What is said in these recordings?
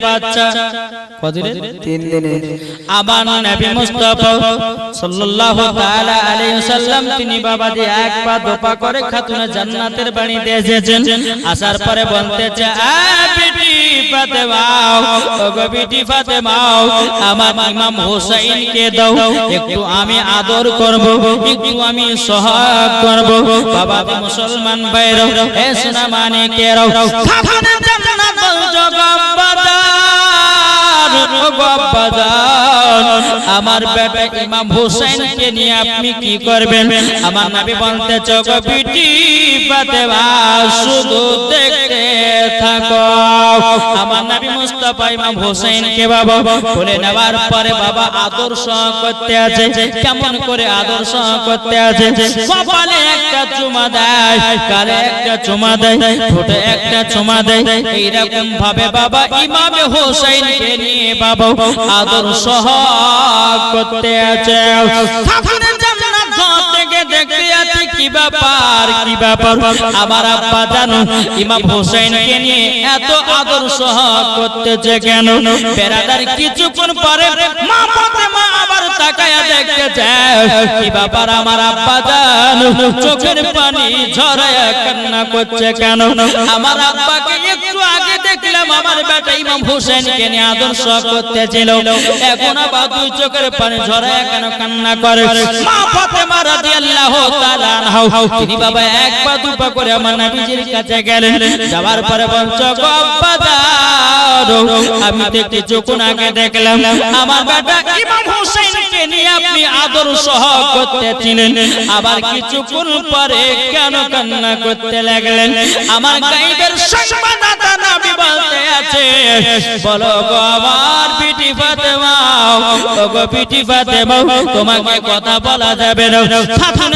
বাচ্চা কদিনের তিন দিনের আমার নবী মুস্তাফা সাল্লাল্লাহু তাআলা আলাইহি ওয়াসাল্লাম তিনি বাবা দিয়ে এক পা দোপা করে খাতুনে জান্নাতের বাড়িতে এসেছেন আসার পরে বলতেছে আ বিটি ফাতেমা ও গো বিটি ফাতেমা আমার ইমাম হোসেনকে দাও একটু আমি আদর করব একটু আমি সহায় করব বাবা মুসলমান ভাইরা হে সোনা মানিকেরাও খাতুনে জান্নাত জগবাদা আমার বেটা ইমাম হুসাইনকে নিয়ে আপনি কি করবেন? আমার নবী বলতে ফাতেমা শুধু দেখতে থাকো। আমার ইমাম বাবা বলে নেওয়ার পরে বাবা আদর্শ করতে আছে, কেমন করে আদর্শ করতে আছে? কপালে একটা চুমা দেয়, কালে একটা চুমা দেয়, ঠোঁটে একটা চুমা দেয়, এইরকম ভাবে বাবা ইমামে হোসেনকে নিয়ে বাবা আদর্শ করতে আছে। আমার চোখের পানি ঝরায়া কান্না করছে কেন? আমার আব্বাকে একটু আগে দেখলাম আমার বেটা ইমাম হোসেনকে নিয়ে আদর্শ করতেছিল। এখন আবার দুই চোখের পানি ঝরায়া কেন কান্না করে? মা ফাতেমা বাবা এক পা করে আমার নবীজির কাছে গেলেন। যাওয়ার পরে আমি তো কিছুক্ষণ আগে দেখলাম। আমার পরে কেন কান্না করতে লাগলেন? আমার গাইবের বলো গো আমার বিটি ফাতেমা তোমাকে কথা বলা যাবে না।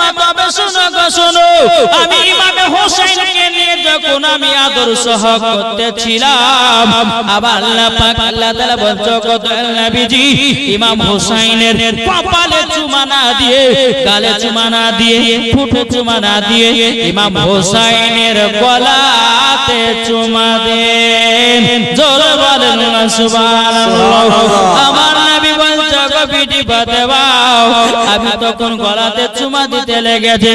বিটি তবে শোনো গো, শোনো। আমি ইমামে হোসেনকে নিয়ে যখন আমি আদর্শ হক করতেছিলাম, আবার আল্লাহ পাক, আল্লাহ তাআলা বলছো কত নবীজি, ইমাম হোসেনের কপালে চুমা না দিয়ে, গালে চুমা না দিয়ে ঠোঁটে চুমা না দিয়ে ইমাম হোসেনের গলাতে চুমা দেন। জোরে বলেন সুবহানাল্লাহ। আমার নবী বিটি ফাতেমা আমি তখন গলাতে চুমা দিতে লেগেছে।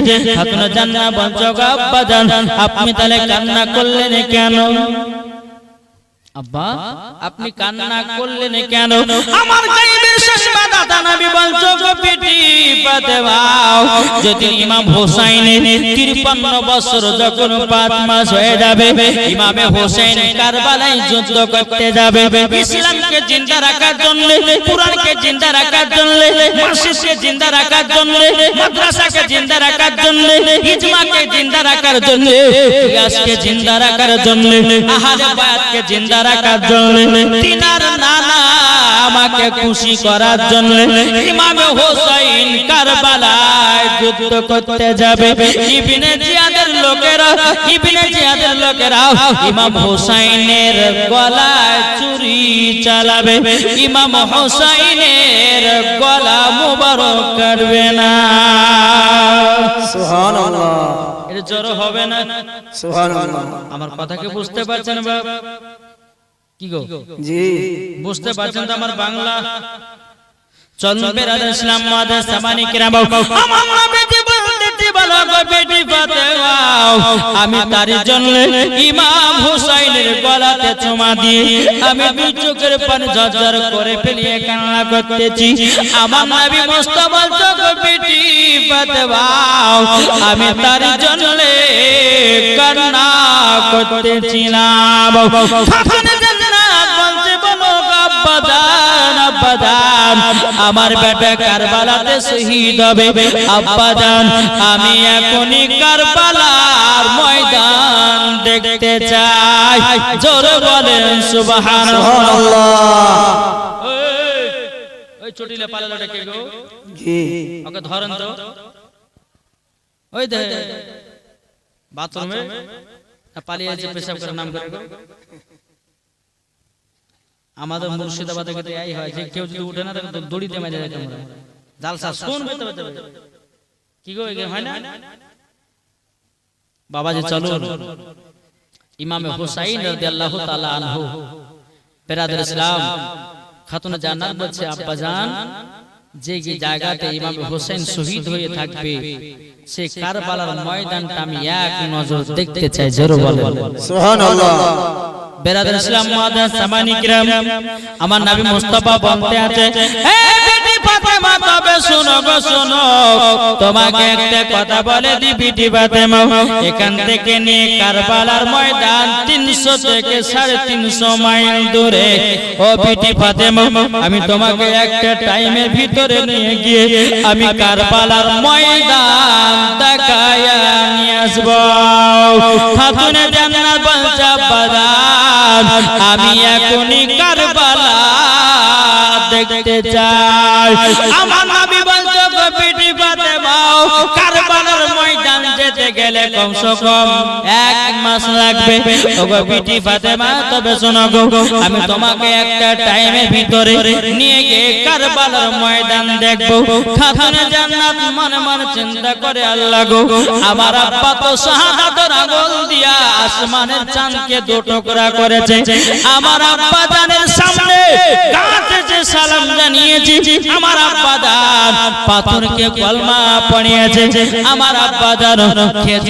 জান্নাত বলছো গো আব্বা জান আপনি তাহলে কান্না করলেন কেন? আব্বা আপনি কান্না করলেন কেন? আমার গায়েবের সংবাদদাতা নবী বলছো গো বিটি ফাতেমা যদি ইমাম হোসেনের 53 বছর যখন 5 মাস হয়ে যাবে ইমামে হোসেন কারবালায় যুদ্ধ করতে যাবে। ইসলামকে জিন্দা রাখার জন্য কুরআনকে জিন্দা রাখার জন্য মসজিদকে জিন্দা রাখার জন্য মাদ্রাসাকে জিন্দা রাখার জন্য ইজমাকে জিন্দা রাখার জন্য কিয়াসকে জিন্দা রাখার জন্য আহলে বায়াতকে জিন্দা রাখার জন্য তিনার নানা আমাকে খুশি করার জন্য ইমাম হোসেন কারবালায় যুদ্ধ করতে যাবে। ইবনে জিয়াদের লোকেরা ইবনে জিয়াদের লোকেরা ইমাম হোসেনের গলায় চুরি চালাবে। ইমাম হোসেনের গলা মুবারক কাটবে না। সুবহানাল্লাহ। এটা হবে না। সুবহানাল্লাহ। আমার কথা কি বুঝতে পারছেন বাপ? কি গো? জি। বুঝতে পারছেন তো আমার বাংলা? রাধা ইসলাম মাদে সামানি কিরাম। আমার নবীজি বলতে বলো গো বেটি ফাতেমা আমি তার জন্য ইমাম হুসাইনের গলাতে চুমা দিয়ে আমি দুই চোখের পানি ঝরঝর করে ফেলিয়ে কান্না করতেছি। আমার নবী মুস্তাফা গো বেটি ফাতেমা আমি তার জন্য কান্না করতেছিলাম। গো আব্বা জান আব্বা জান আমার বেটা কারবালাতে শহীদ হবে। আব্বা জান আমি এখনই কারবালার ময়দান দেখতে চাই। জোরে বলেন সুবহানাল্লাহ। ওই চটিলে পালালোটা কে গো। জি। ওকে ধরেন তো। ওই দে। বাথরুমে পালিয়ে আছে পেশাব করে নাম করে আমাদের মুর্শিদাবাদে কিন্তু এই হয় যে কেউ যদি উঠে না তাকে তো দড়িতে মেরে যায় তোমরা। জালসা। শুন বেতে বেতে। কি গো এগে হয় না? বাবাজি চলো ইমামে হুসাইন রাদিয়াল্লাহু তাআলা আনহু। বেরাদের ইসলাম। খাতুন জান্নাত বলছে আব্বা জান যে যে জায়গাতে ইমাম হোসেন শহীদ হয়ে থাকবে সে কারবালার ময়দানটা আমি এক নজর দেখতে চাই জোরে বলেন। সুবহানাল্লাহ। বেরাদের ইসলাম মাদার সামানিকরাম আমার নাবি মুস্তাফা বলতে আছে একটা কথা বলে দি বিটি ফাতেমা এখান থেকে নিয়ে কারবালার ময়দান 300 থেকে 350 মাইল দূরে। ও বিটি ফাতেমা আমি তোমাকে একটা টাইমের ভিতরে নিয়ে গিয়ে আমি কারবালার ময়দান দেখায়া বাজার আমি এখনই কারবালা দেখতে চাই। আমার কমসে কম এক মাস লাগবে। ওগো বিটি ফাতেমা, তবে শোনো গো, আমি তোমাকে একটা টাইমের ভিতরে নিয়ে গিয়ে কারবালার ময়দান খাতুনে জান্নাত মনে মনে চিন্তা করে আল্লাহ গো, আমার আব্বা তো শাহাদাতের দিয়া আসমানের চাঁদকে দু টুকরা করেছে। আমার আব্বা জানের সামনে যে সালাম জানিয়েছি, আমার আব্বা দান পাথরকে কলমা পড়িয়েছে। আমার আব্বা দান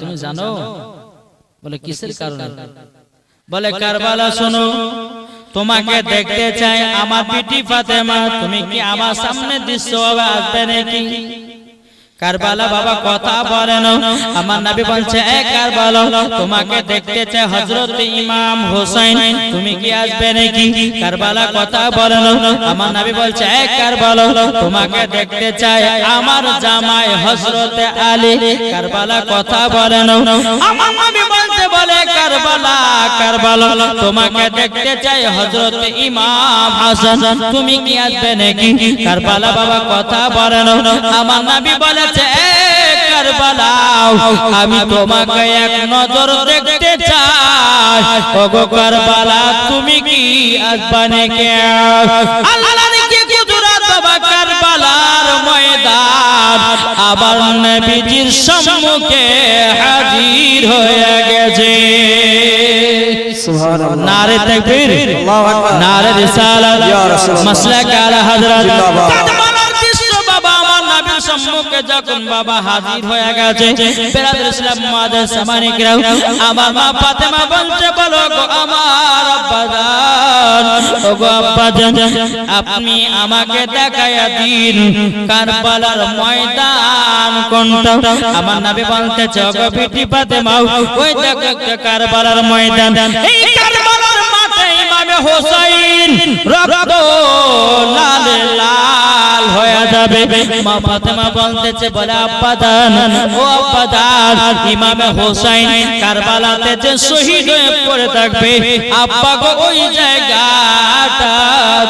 তুমি জানো? বলে বলে, কারবালা, শোনো, তোমাকে দেখতে চাই আমার পিটি ফাতেমা, তুমি কি আমার সামনে দৃশ্য হবে আসবে নাকি? কারবালা বাবা কথা বলেন। আমার নবী বলছে, এ কারবালা, তোমাকে দেখতে চাই হযরত ইমাম হোসেন তুমি কি আসবে নাকি? কারবালা কথা বলেন। আমার নবী বলছে, এ কারবালা, তোমাকে দেখতে চাই আমার জামাই হযরত আলী। কারবালা কথা বলেন। আমার নবী বলতে বলে, কারবালা কারবালা, তোমাকে দেখতে চাই হযরত ইমাম হাসান। তুমি কি আসবে নাকি? কারবালা বাবা কথা বলেন। আমার নবী বলেছে "এ কারবালা আমি তোমাকে এক নজর দেখতে চাই। ওগো কারবালা তুমি কি আসবে নাকি আল্লাহর কি কারবালার ময়দান। আবার নবীজির সম্মুখে হাজির হয়ে গেছে। নারে তাকবীর নারে রিসালাত। মাসলাক আলা হযরত যখন বাবা হাজির হয়ে গেছে বেরাদর ইসলাম মাদের সামানিক রাও আমার মা ফাতেমা বলতে বলো আমার আপনি আমাকে দেখায়া দিন। কারবালার ময়দান কোনটা? আমার নবী বলতে চগো বিটি ফাতেমা ওই দেখো কারবালার ময়দান। ইমামে হোসেন রক্ত লাল লাল হয়ে যাবে। মা ফাতেমা বলতেছে, বলে, আব্বা ও আব্বা ইমামে হোসেন কারবালাতে যে শহীদ হয়ে পড়ে থাকবে, আব্বা গো, ওই জায়গাটা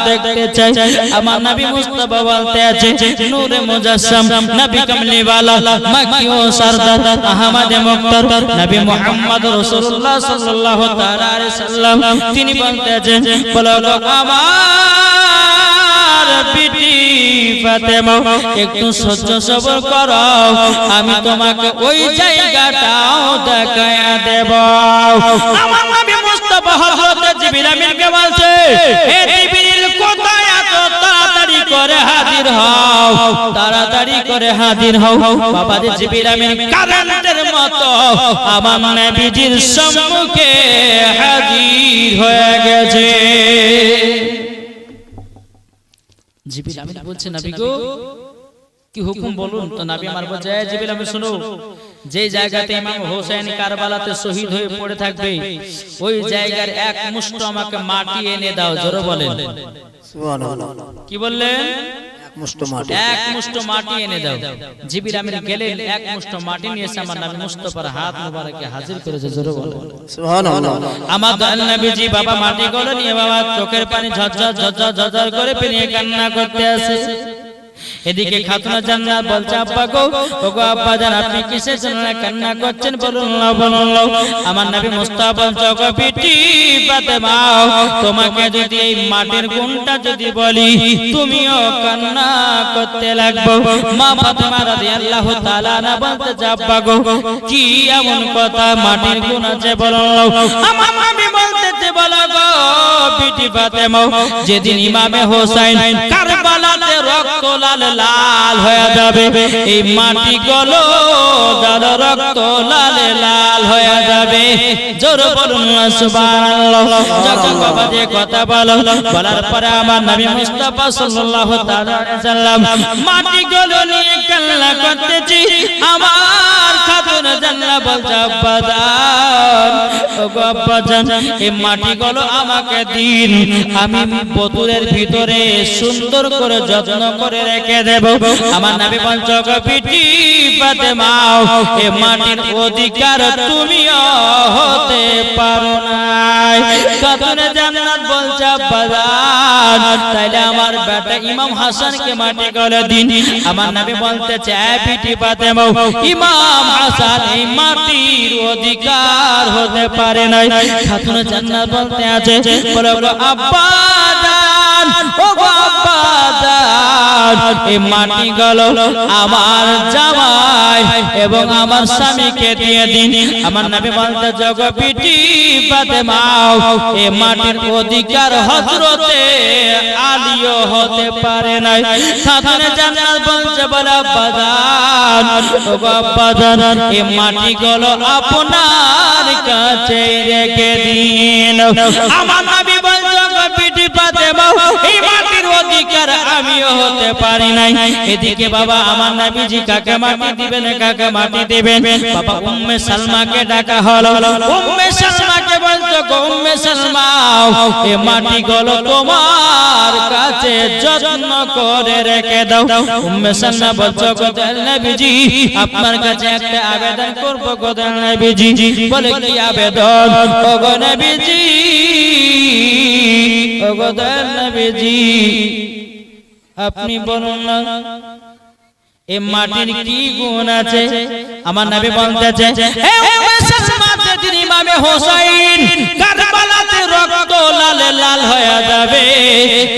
দেখতে চাই। আমার নবী মুস্তাফা বলতে আছে, নূরে মুজাসসাম, নবী কামলি ওয়ালা মক্কি ও সরদার, আহমদ মুক্তার। নবী মুহাম্মদ রাসূলুল্লাহ সাল্লাল্লাহু তাআলা আলাইহি সাল্লাম, তিনি বলতে ফাতেমা একটু সহ্য সবর করো। আমি তোমাকে ওই জায়গাটাও দেখায় দেব। আমার নবী বলছে করে হাজির হও, তাড়াতাড়ি করে হাজির হও। বাবা যে আমিন কারেন্টের মতো আমার নবীজির সম্মুখে হাজির হয়ে গেছে। জিবরিল আমিন বলছে, নবী গো, কি হুকুম বলুন তো? নবী আমার বলছে "এই জিবরিল আমিন, শুনো, যে জায়গাতে ইমাম হোসেন কারবালাতে শহীদ হয়ে পড়ে থাকবে, ওই জায়গার এক মুষ্ট আমাকে মাটি এনে দাও, জোরে বলেন। কি বললেন এক মুষ্ঠ মাটি। এনে দাও। জিবির আমিন গেলেন এক মুষ্ঠ মাটি নিয়ে এসে আমার নবী মুস্তফার হাত মুবারকে হাজির করেছে জোরে বলেন আমার দয়াল নবীজি বাবা মাটি গুলো নিয়ে বাবা চোখের পানি ঝরঝর ঝরঝর ঝরঝর করে পেরিয়ে কান্না করতে আসে। এদিকে খাতুনা জান্নাত বলছে আব্বা গো ওগো আব্বা জান আপনি কিসের জন্য কান্না করছেন বলুন না বলুন। আমার নবী মুস্তাফা চোখ পিটি ফাতেমা তোমাকে যদি এই মাটির গুণটা যদি বলি তুমিও কান্না করতে লাগবো মা ফাতেমা রাদিয়াল্লাহু তাআলা না বলতে যাব্বা গো কি এমন কথা মাটির গুণ আছে বলুন। আমার নবী বলতে বলো গো পিটি ফাতেমা যেদিন ইমামে হোসেন কারবালাতে রক্ত লাল লাল হয়ে যাবে, এই মাটি গলো জাল রক্ত লাল লাল হয়ে যাবে। জোর বলুন, সুবহানাল্লাহ। যখন যে কথা বলো, বলার পরে আমার নবী মুস্তাফা সাল্লাল্লাহু তাআলা সাল্লাম, মাটি গলো নিয়ে কান্না করতেছি, আমার খাতুন জান্নাত বলছে আব্বাজান ওগো আব্বাজান এই মাটি গলো আমাকে দিন। আমি বোতলের ভিতরে সুন্দর করে যত্ন করে রেখে দেব। আমার নাবি পঞ্চক পিটি ফাতেমা এ মাটির অধিকার তুমিও হতে পারো না খাতুনে জান্নাত বলছে আব্বাজান, তাইলে আমার বেটা ইমাম হাসানকে মাটি গলে দিন। আমার নবী বলতে চায় পিটি ফাতেমা ইমাম হাসান, এই মাটির অধিকার হতে পারে না খাতুনে জান্নাত বলতে আছে বলে গো আব্বা জান ও গো আব্বা জান এই মাটি গলো আমার জামাই এবং আমার স্বামীকে দিয়ে দিন। আমার নবী বলতে জগ পিটি ফাতেমা এ মাটির অধিকার হযরতে আলীও হতে পারে না খাতুনে জান্নাত বলছে বলে ও গো এ মাটি গলো আপনার কাছে রেখে দিন। আমার নবী বলছে গো পিটি ফাতেমা এই মাটির অধিকার আমিও হতে পারি নাই। এদিকে বাবা আমার নবীজি কাকে মাটি দিবেন, কাকে মাটি দিবেন? বাবা উম্মে সালমাকে ডাকা হলো। উম্মে সালমাকে বলতো উম্মে সালমা এ মাটি গলো তোমার কাছে যত্ন করে রেখে দাও। উম্মে সালমা বলছো, গো দয়াল নবীজি, আপনার কাছে একটা আবেদন করব, গো দয়াল নবীজি। বলে, কি আবেদন? ও গো নবীজি, ও গো দয়াল নবীজি আপনি বলুন না এ মাটির কি গুণ আছে? আমার নবী বলতেছে হে উম্মে সালমা যেদিন ইমামে হোসেন কারবালাতে রক্ত লাল লাল হয়ে যাবে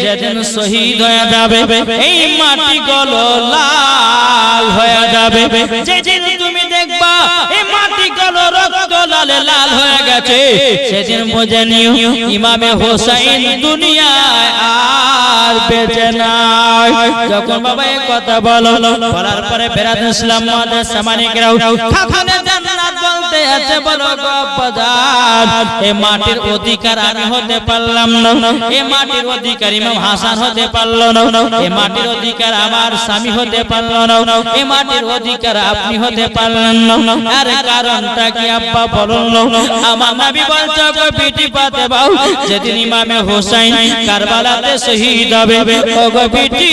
যেদিন শহীদ হয়ে যাবে এই মাটি গলো লাল হয়ে যাবে যেদিন তুমি দেখবা এই লাল লাল হয়ে গেছে। সেদিন বুঝে নিও, ইমামে হোসেন দুনিয়ায় আর বেঁচে নাই। যখন বাবা এই কথা বলো বলার পরে বেরাদ ইসলাম মাদের সামানিকরাও খাখানে জান্নাত বলতে আছে বলো গো আব্বাজান এ মাটির অধিকার আমি হতে পারলাম না। এ মাটির অধিকার ইমাম হাসান হতে পারল না। এ মাটির অধিকার আমার স্বামী হতে পারল না। এ মাটির অধিকার আপনি হতে পারলেন না। আর কারণটা কি আব্বা বলুন না? আমার নবী বলছো গো পিটি পাতে বাউ, যেদিন ইমামে হোসেন কারবালাতে শহীদ হবে ও গো পিটি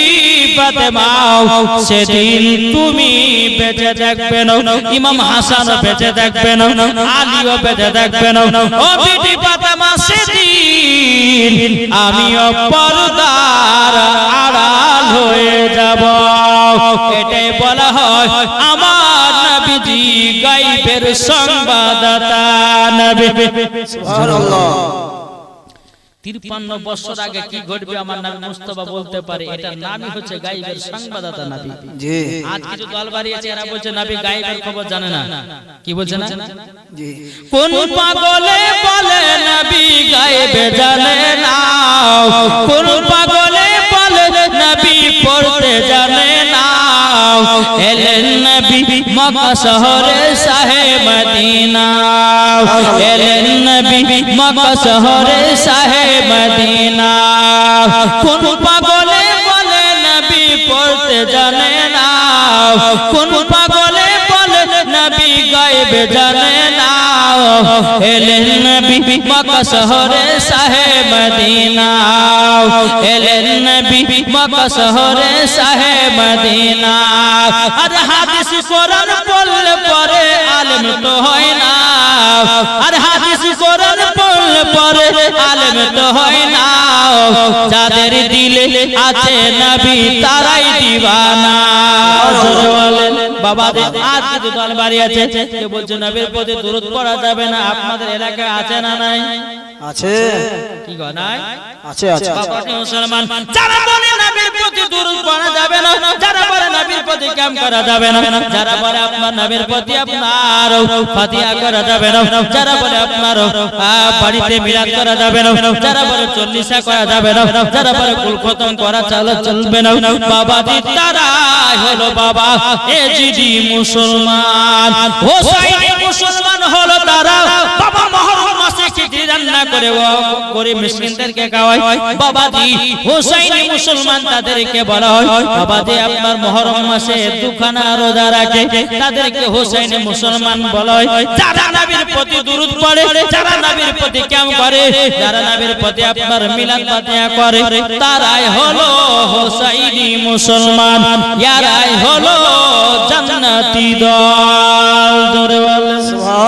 পাতে বাউ, সেদিন তুমি বেঁচে থাকবে না। ইমাম হাসান বেঁচে থাকবে না আলীও বেঁচে থাকবে না ও পিটি পাতে মা সেদিন আমিও পর্দার আড়াল হয়ে যাব। এটাই বলা হয় আমার নবীজি গাইবের সংবাদদাতা নবী। সুবহানাল্লাহ। তিরপান্ন বছর আগে কি ঘটবে আমার নামে মুস্তফা বলতে পারে? এটা নামই হচ্ছে গাইবের সংবাদদাতা নাবি। জি। আজ কিছু দল বাড়িয়েছে এরা বলছে নাবি গাইবের খবর জানে না। কি বলছে না? জি। কোন পাগলে বলে নবী গায়েবে জানে না। কোন পাগলে বলে নবী পড়তে জানে না। এলেন নবী মক্কা শহরে শাহে মদিনা এলেন নবী মক্কা শহরে শাহে মদিনা কোন পাগলে বলে নবী পড়তে জানে না কোন পাগলে বলে নবী গায়েবে জানে না এলেন নবী মক্কা শহরে শাহে মদিনা। এলেন নবী মক্কা শহরে শাহে মদিনা। আর হাদিস কোরআন যাদের দিলে আছে নবী তারাই দিবানা। বাবা আজ কিছু দল বাড়ি আছে কে বলছে নবীর প্রতি দূরত পড়া যাবে না আপনাদের এলাকায় আছে না নাই? আছে? কি গো নাই? আছে আছে। বাবাজি মুসলমান। যারা বলে নবীর প্রতি দূরত পড়া যাবে না যারা বলে নবীর প্রতি কাম করা যাবে না যারা বলে আপনার নবীর প্রতি আপনার ফাতিহা করা যাবে না যারা বলে আপনার বাড়িতে মিলাদ করা যাবে না যারা বলে চল্লিশা করা যাবে না যারা বলে কুল খতম করা চালা চলবে না। বাবাজি তারা হলো বাবা এজিডি মুসলমান। হোসাইনি মুসলমান হলো তারা। বাবা মহরম মাসে খিচড়ি রান্না করে করে মিসকিনদেরকে খাওয়ায়? বাবাজি হোসাইনি মুসলমান তাদেরকে বলা হয়। বাবাজি আপনার মহরম মাসে দুখানা রোজা রাখে। তাদেরকে হোসাইনি মুসলমান বলা হয়। যারা নবীর প্রতি দুরূদ পড়ে, যারা নবীর প্রতি কাম করে, যারা নবীর প্রতি আপনার মিলাদ ফাতিহা করে, তারাই হলো হোসাইনি মুসলমান। ইয়ারাই হলো জান্নাতি দল। সুবহানাল্লাহ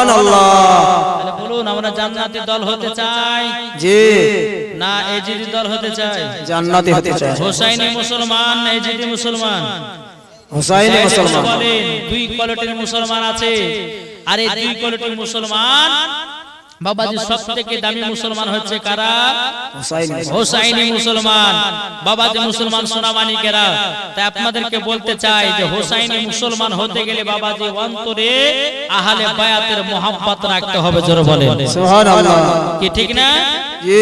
তাহলে বলুন আমরা জান্নাতি দল হতে চাই? জি। না এজিদি দল হতে চাই? জান্নাতি হতে চায় হোসাইনি মুসলমান না এজিদি মুসলমান? হোসাইনি মুসলমান। বলেন দুই কোয়ালিটির মুসলমান আছে। আর এই দুই কোয়ালিটির মুসলমান বাবাজি সব থেকে দামি মুসলমান হচ্ছে কারা? হুসাইনি হোসাইনি মুসলমান। বাবাজি মুসলমান। সোনামানিকেরা তাই আপনাদেরকে বলতে চাই যে হোসাইনি মুসলমান হতে গেলে বাবাজি অন্তরে আহালে বায়াতের মোহাম্মত রাখতে হবে জোরে বলে কি ঠিক না? জি।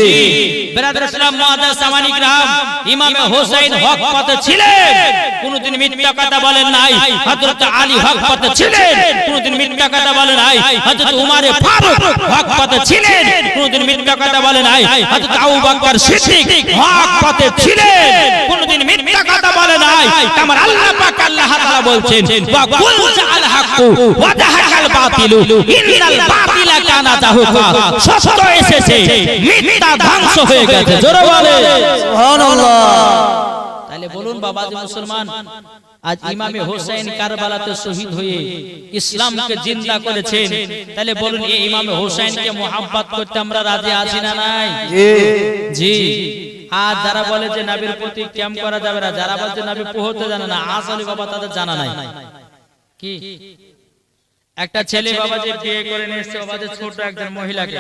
ব্রাদার ইসলাম মুআদ্দাস সামানিক রাম, ইমামে হোসেন হক পথে ছিলেন। কোনদিন মিথ্যা কথা বলেন নাই, হযরত আলী হক পথে ছিলেন। কোনদিন মিথ্যা কথা বলেন নাই, হযরত উমারে ফারুক হক পথে ছিলেন। কোনদিন মিথ্যা কথা বলেন বলছেন এসেছে, মিথ্যা ধ্বংস হয়ে গেছে। জোরে বলে সুবহানাল্লাহ। তাহলে বলুন বাবাজি মুসলমান আজ ইমামে হোসেন কারবালাতে শহীদ হয়ে ইসলামকে জিন্দা করেছেন। তাহলে বলুন এই ইমামে হোসেনকে মোহাব্বত করতে আমরা রাজি আছি না নাই? জি। জি। আর যারা বলে যে নবীর প্রতি ক্যাম্প করা যাবে না যারা বলছে নবী পোহতে জানে না আসলে বাবা তাদের জানা নাই। কি? একটা ছেলে বাবা যে বিয়ে করে নিয়ে এসছে বাবা যে ছোট একজন মহিলাকে।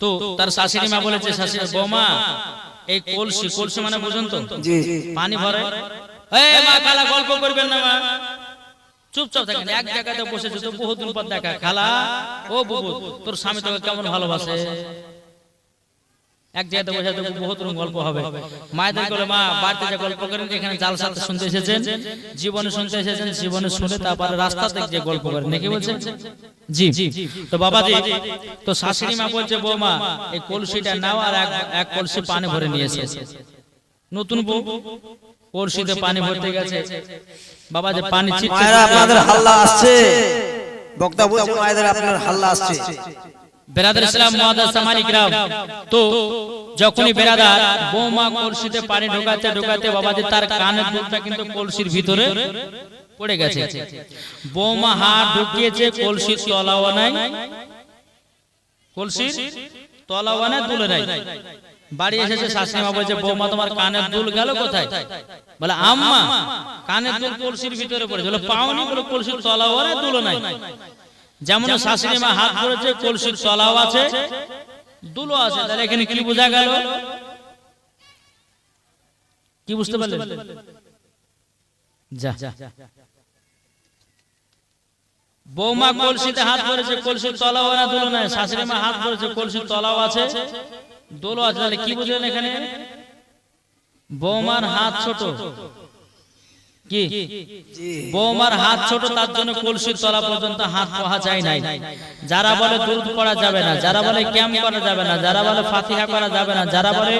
তো তার শাশুড়ি মা বলেছে শাশুড়ি বৌমা এই কলসি কলসি মানে বুঝুন তো? জি পানি ভরে? এই মা খালা গল্প করবেন না মা। চুপচাপ থাকেন এক জায়গাতে বসেছে তো বহুদিন পর দেখা খালা ও বুবু তোর স্বামী তোকে কেমন ভালোবাসে? এক জায়গাতে বসে তো বহুত রকম গল্প হবে। মায়েদের বলে মা বাড়িতে যে গল্প করেন এখানে জাল সাথে শুনতে এসেছেন। জীবনে শুনতে এসেছেন জীবনে শুনে তারপরে রাস্তাতে যে গল্প করেন। নাকি বলছেন? জি। তো বাবাজি তো শাশুড়ি মা বলছে বৌমা এই কলসিটা নাও আর এক এক কলসি পানি ভরে নিয়ে এসে নতুন বউ? কলসিতে পানি ভরতে গেছে। বাবা যে পানি ছিটছে। মায়েরা আপনাদের হাল্লা আসছে। বক্তা বলছে মায়েদের আপনার হাল্লা আসছে। বেরাদার ইসলাম তো যখনই বেরাদার বৌমা কলসিতে পানি ঢোকাতে ঢোকাতে বাবাজি তার কানের দুলটা কিন্তু কলসির ভিতরে পড়ে গেছে। বৌমা হাত ঢুকিয়েছে কলসির তলাও নাই। কলসির তলাও নাই দুলে নাই। বাড়ি এসেছে শাশুড়ি মা বলছে বৌমা তোমার কানের দুল গেল কোথায়? বলে আম্মা কানের দুল কলসির ভিতরে পড়েছে। বলে পাওনি বলে কলসির তলাও নাই দুলো নাই। যেমন শাশুড়ি মা হাত ধরেছে কলসির তলাও আছে দুলো আছে। তাহলে এখানে কি বোঝা গেল? কি বুঝতে পারলেন? যা। বৌমা কলসিতে হাত ধরেছে কলসির তলাও না দুলো নাই শাশুড়ি মা হাত ধরেছে কলসির তলাও আছে দোলো আছে। তাহলে কি বুঝলেন এখানে? বৌমার হাত ছোট। কি? বৌমার হাত ছোট তার জন্য কলসির তলা পর্যন্ত হাত পাওয়া যায় নাই। যারা বলে দুধ পড়া যাবে না যারা বলে ক্যাম্প করা যাবে না যারা বলে ফাতিহা করা যাবে না যারা বলে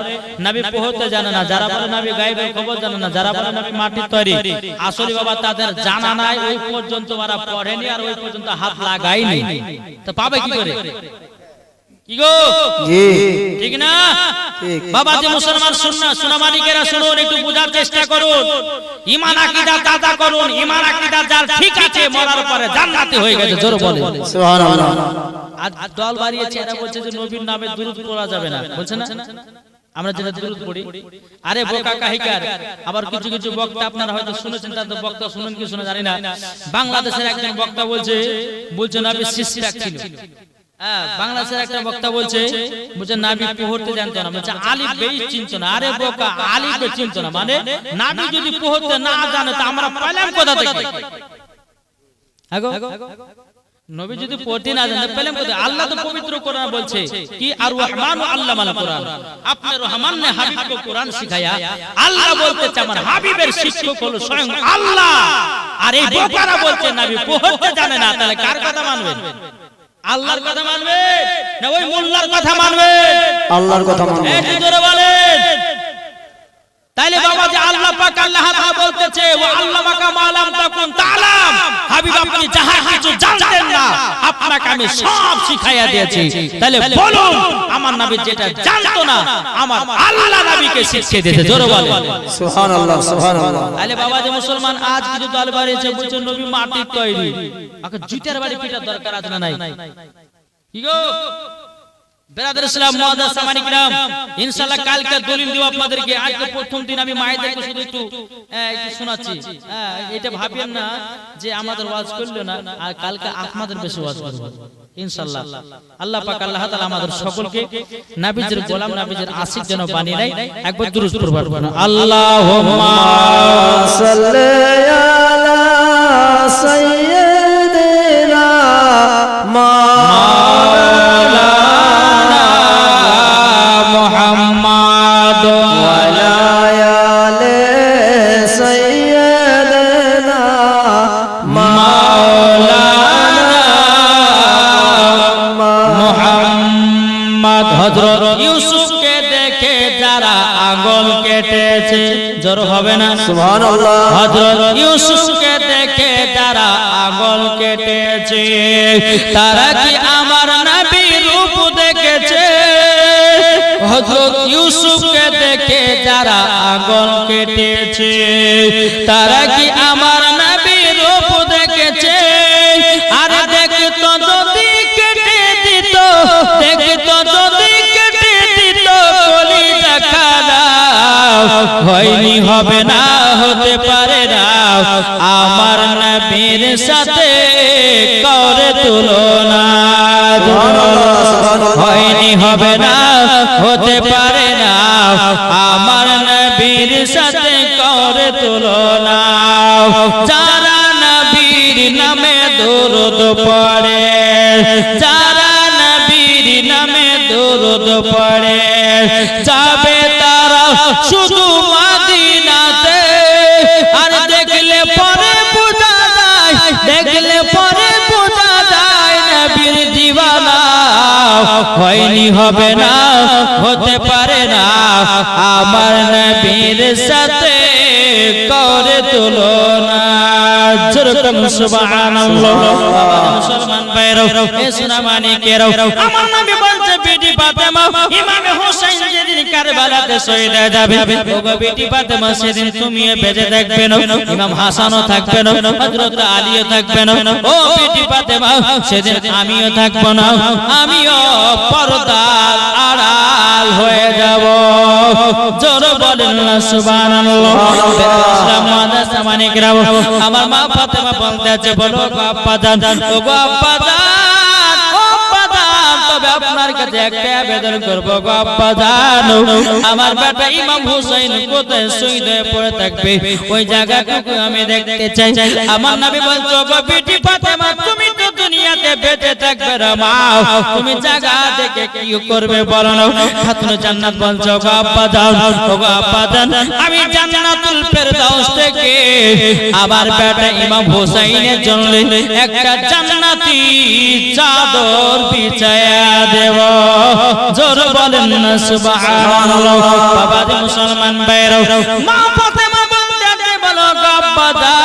নাবি পোহতে জানে না যারা বলে নাবি গাইবের খবর জানে না যারা বলে নাবি মাটির তৈরি। আসলে বাবা তাদের জানা নাই ওই পর্যন্ত ওরা পড়েনি আর ওই পর্যন্ত হাত লাগাইনি তো পাবে কি করে? কি গো? জি। ঠিক না? বাবা যে মুসলমান শুননা একটু বোঝার চেষ্টা করুন। ইমান আকীদা দাদা করুন ইমান আকীদা যার ঠিক আছে মরার পরে জান্নাতি হয়ে গেছে জোর বলে সুবহানাল্লাহ। আজ দল বাড়িয়েছে এরা বলছে যে নবীর নামে দুরূদ পড়া যাবে না বলছে না? আমরা যেটা দুরূদ পড়ি আরে বোকা কাহিকার আবার কিছু কিছু বক্তা আপনারা হয়তো শুনেছেন তাদের বক্তা শুনেন কি শুনে জানি না। বাংলাদেশের একজন বক্তা বলছে বলছে সিস্টার ছিল হ্যাঁ, বাংলাদেশের একটা বক্তা বলছে বলছে নাবি পোহরতে জানতো না। বলছে আলিফ বেই চিনতো না। আরে বোকা আলিফ বে চিনতো না। মানে নাবি যদি পোহরতে না জানে তো আমরা পেলাম কোথা থেকে? নবী যদি পড়তে না জানতে পেলাম কোথায়? আল্লাহ তো পবিত্র কোরআন বলছে কি আর রহমান আল্লাহ মাল কোরআন? আপনি রহমান কোরআন শিখায়া আল্লাহ বলতেছে আমার হাবিবের শিক্ষক হলো স্বয়ং আল্লাহ। আর এই বোকারা বলছে নবী জানে না তাহলে কার কথা মানবেন আল্লাহর কথা মানবে না ওই মোল্লার কথা মানবে? আল্লাহর কথা মানবে। জোরে বলেন। তাইলে বাবা যে আল্লাহ পাক আল্লাহ তাআলা বলতেছে ও আল্লাহ মাকা মালাম তাকুন তালাম। হাবিব আপনি যাহা কিছু জানতেন না আপনাকে আমি সব শিখাইয়া দিয়েছি। তাহলে বলুন আমার নবী যেটা জানতো না আমার আল্লাহ নবীকে শিখিয়ে দিয়েছে জোরে বলেন। সুবহানাল্লাহ সুবহানাল্লাহ। তাহলে বাবা যে মুসলমান আজ কিছু দল বাড়িয়েছে বলছে নবী মাটির তৈরি। আকে জুতের বাড়ি পিটার দরকার আছে না নাই? কি গো? আমাদের আল্লাহ আল্লাহ সকলকে নবীজির গোলাম, নবীজির আশিক যেন বানিয়ে দেয়, একবার দুরূদ পড়বেন আল্লাহুম্মা সাল্লি আলা সাইয়্যিদিনা মুহাম্মাদ। হযরত ইউসুফকে দেখে যারা আঙ্গুল কেটেছে জোর হবে না? সুবহানাল্লাহ। হযরত ইউসুফকে দেখে যারা আঙ্গুল কেটেছে তারা কি আমার নবীর রূপ দেখেছে? হযরত ইউসুফকে দেখে যারা আঙ্গুল কেটেছে তারা কি হবে না হতে পারে না। আমার নবীর সাথে করে তুলনা হয়নি হবে না হতে পারে না। আমার নবীর সাথে করে তুলনা। যারা নবীর নামে দরুদ পড়ে যারা নবীর নামে দরুদ পড়ে হয়নি হবে না, হতে পারে না। আমার নবীর সাথে করে তুলনা যেরকম সুবহানাল্লাহ। মুসলমান ভাইরা এ সোনা মানিকেরাও আমার নবী থাকবে সেদিন আমিও থাকব না, আমিও আড়াল হয়ে যাব। জোর বলেন আমার মা বলতে আছে, বলো গো আব্বা জান তবে আপনার কাছে একটা আবেদন করব, গো আব্বা আমার বেটা ইমাম হুসাইন কোথায় শহীদ হয়ে পড়ে থাকবে। ওই জায়গাটুকু আমি দেখতে চাই। আমার নবী বলছো ফাতেমা, তুমি বেঁচে থাকবে মা। তুমি জায়গা দেখে কি করবে বলো খাতুন জান্নাত বলছো আব্বা জান ও গো আব্বা জান আমি জান্নাতুল ফেরদাউস থেকে আমার বেটা ইমাম হুসাইনের জন্য একটা জান্নাতি চাদর বিছায়া দেব। জোর বলেন না, সুবহানাল্লাহ। বাবা মুসলমান ভাইরা মা ফাতেমা বলতে বলো গাব্বাদার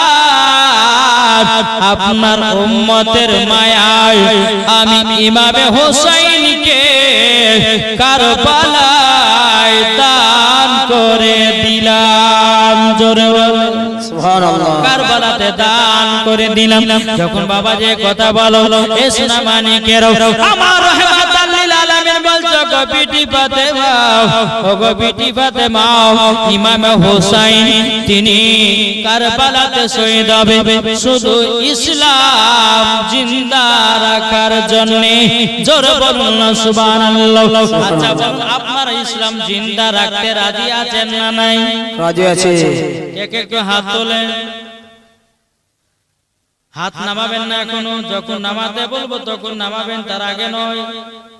আপনার উম্মতের মায়ায় আমি ইমামে হোসাইনকে কারবালায় দান করে দিলাম। জোরে কারবালাতে দান করে দিলাম। যখন বাবা যে কথা বলো এসনা সোনা মানিকের আমার বলছো গো বিটি ফাতেমা ও গো বিটি ফাতেমা ইমাম হোসাইন তিনি কারবালাতে শহীদ হবে। শুধু ইসলাম জিন্দা রাখার জন্য জোরে বলুন সুবহানাল্লাহ। আচ্ছা আপনারা ইসলাম জিন্দা রাখতে রাজি আছেন না নাই? রাজি আছে। হাত তোলেন। হাত নামাবেন না এখনও যখন নামাতে বলব তখন নামাবেন তার আগে নয়।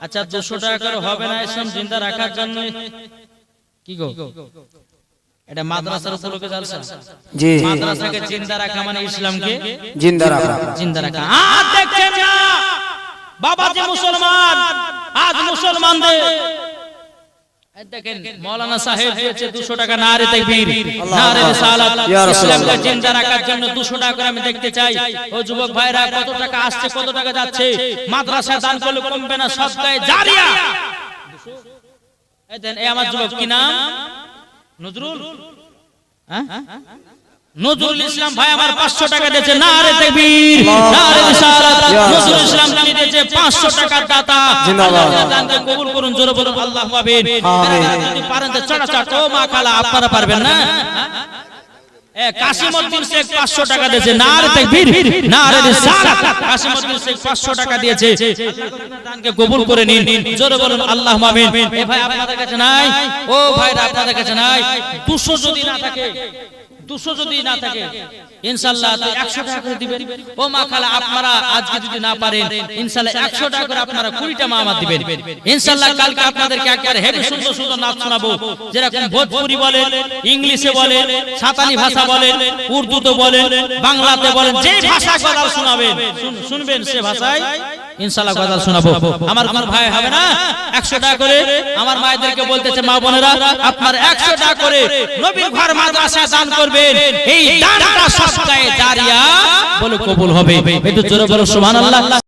আচ্ছা দুশো টাকা করে হবে না ইসলাম চিন্তা রাখার জন্য? কি গো? এটা মাদ্রাসার উপলক্ষে জালসা? জি মাদ্রাসাকে চিন্তা রাখা মানে ইসলামকে? জিন্দা রাখা। চিন্তা রাখা। আজ দেখছেন না? বাবা যে মুসলমান আজ মুসলমানদের দেখেন মৌলানা সাহেব দিয়েছে 200 টাকা নারে তাকবীর। নারে রিসালাত। ইয়া রাসূলুল্লাহ। জিন্দা রাখার জন্য 200 টাকা করে আমি দেখতে চাই। ও যুবক ভাইরা কত টাকা আসছে কত টাকা যাচ্ছে? মাদ্রাসা দান করলে কমবে না সদকায়ে জারিয়া। এই দেন এই আমার যুবক কি নাম? নজরুল। হ্যাঁ? নজরুল ইসলাম ভাই আমার 500 টাকা দিয়েছে। নারে তাকবীর। নারে রিসালাত। নজরুল ইসলাম তিনি দিয়েছে? 500 টাকার দাতা। জিন্দাবাদ। দানকে কবুল করুন জোরে বলুন আল্লাহু আমিন। আমিন। যদি পারেন তো চড়া চড় ও মা খালা আপনারা পারবেন না? কাসিমউদ্দিন শেখ 500 টাকা দিয়েছে। নারে তাকবীর। নারে রিসালাত। কাসিমউদ্দিন শেখ 500 টাকা দিয়েছে। আল্লাহ দানকে কবুল করে নিন। জোরে বলুন আল্লাহু আমিন এ ভাই আপনাদের কাছে নাই? ও ভাইরা আপনাদের কাছে নাই? 200 যদি না থাকে দুশো যদি না থাকে, ইনশাল্লাহ একশো টাকা দিবেন। ও মা খালা, আপনারা আজকে যদি না পারেন, ইনশাল্লাহ একশো টাকা করে আপনারা কুড়িটা মা আমার দিবেন। ইনশাল্লাহ কালকে আপনাদেরকে একবার হেভি সুন্দর সুন্দর নাচ শোনাবো, যেরকম ভোজপুরি বলেন, ইংলিশে বলেন সাঁতালি ভাষা বলেন, উর্দুতে বলেন, বাংলাতে বলেন, যে ভাষা কথা শোনাবেন শুনবেন সে ভাষায় ইনশাল্লাহ কথা শোনাবো। আমার কোন ভাই হবে না? একশো টাকা করে আমার মায়েদেরকে বলতেছে, মা বোনেরা, আপনার একশো টাকা করে নবীর ঘর মাদ্রাসা দান করবেন। এই দানটা সস্তায় জারিয়া বলে কবুল হবে। জোরে সুবহানাল্লাহ।